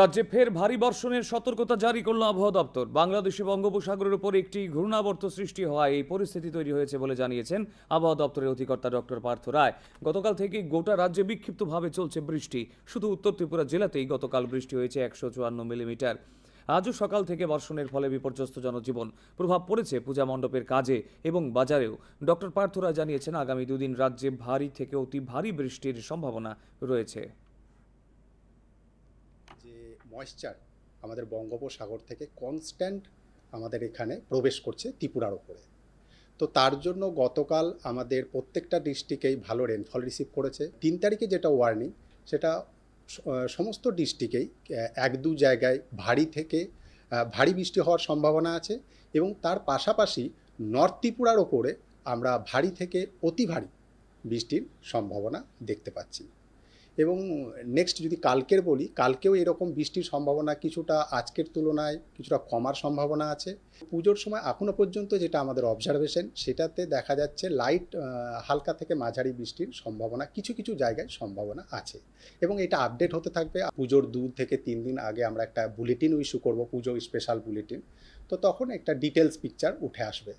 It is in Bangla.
রাজ্যে ফের ভারী বর্ষণের সতর্কতা জারি করল আবহাওয়া দপ্তর। বাংলাদেশে বঙ্গোপসাগরের উপর একটি ঘূর্ণাবর্ত সৃষ্টি হওয়ায় এই পরিস্থিতি তৈরি হয়েছে বলে জানিয়েছেন আবহাওয়া দপ্তরের অধিকর্তা ডক্টর পার্থ রায়। গতকাল থেকে গোটা রাজ্যে বিক্ষিপ্তভাবে চলছে বৃষ্টি। শুধু উত্তর ত্রিপুরা জেলাতেই গতকাল বৃষ্টি হয়েছে একশো চুয়ান্ন মিলিমিটার। আজও সকাল থেকে বর্ষণের ফলে বিপর্যস্ত জনজীবন। প্রভাব পড়েছে পূজা মণ্ডপের কাজে এবং বাজারেও। ডক্টর পার্থ রায় জানিয়েছেন, আগামী দুদিন রাজ্যে ভারী থেকে অতি ভারী বৃষ্টির সম্ভাবনা রয়েছে। ময়েশ্চার আমাদের বঙ্গোপসাগর থেকে কনস্ট্যান্ট আমাদের এখানে প্রবেশ করছে ত্রিপুরার ওপরে তো তার জন্য গতকাল আমাদের প্রত্যেকটা ডিস্ট্রিক্টেই ভালো রেনফল রিসিভ করেছে। তিন তারিখে যেটা ওয়ার্নিং সেটা সমস্ত ডিস্ট্রিক্টেই এক দু জায়গায় ভারী থেকে ভারী বৃষ্টি হওয়ার সম্ভাবনা আছে এবং তার পাশাপাশি নর্থ ত্রিপুরার ওপরে আমরা ভারী থেকে অতি ভারী বৃষ্টির সম্ভাবনা দেখতে পাচ্ছি। এবং নেক্সট যদি কালকের বলি, কালকেও এরকম বৃষ্টির সম্ভাবনা কিছুটা আজকের তুলনায় কিছুটা কমার সম্ভাবনা আছে। পুজোর সময় এখনও পর্যন্ত যেটা আমাদের অবজারভেশন সেটাতে দেখা যাচ্ছে লাইট হালকা থেকে মাঝারি বৃষ্টির সম্ভাবনা, কিছু কিছু জায়গায় সম্ভাবনা আছে। এবং এটা আপডেট হতে থাকবে। পুজোর দু থেকে তিন দিন আগে আমরা একটা বুলেটিন ইস্যু করব পুজো স্পেশাল বুলেটিন তো তখন একটা ডিটেলস পিকচার উঠে আসবে।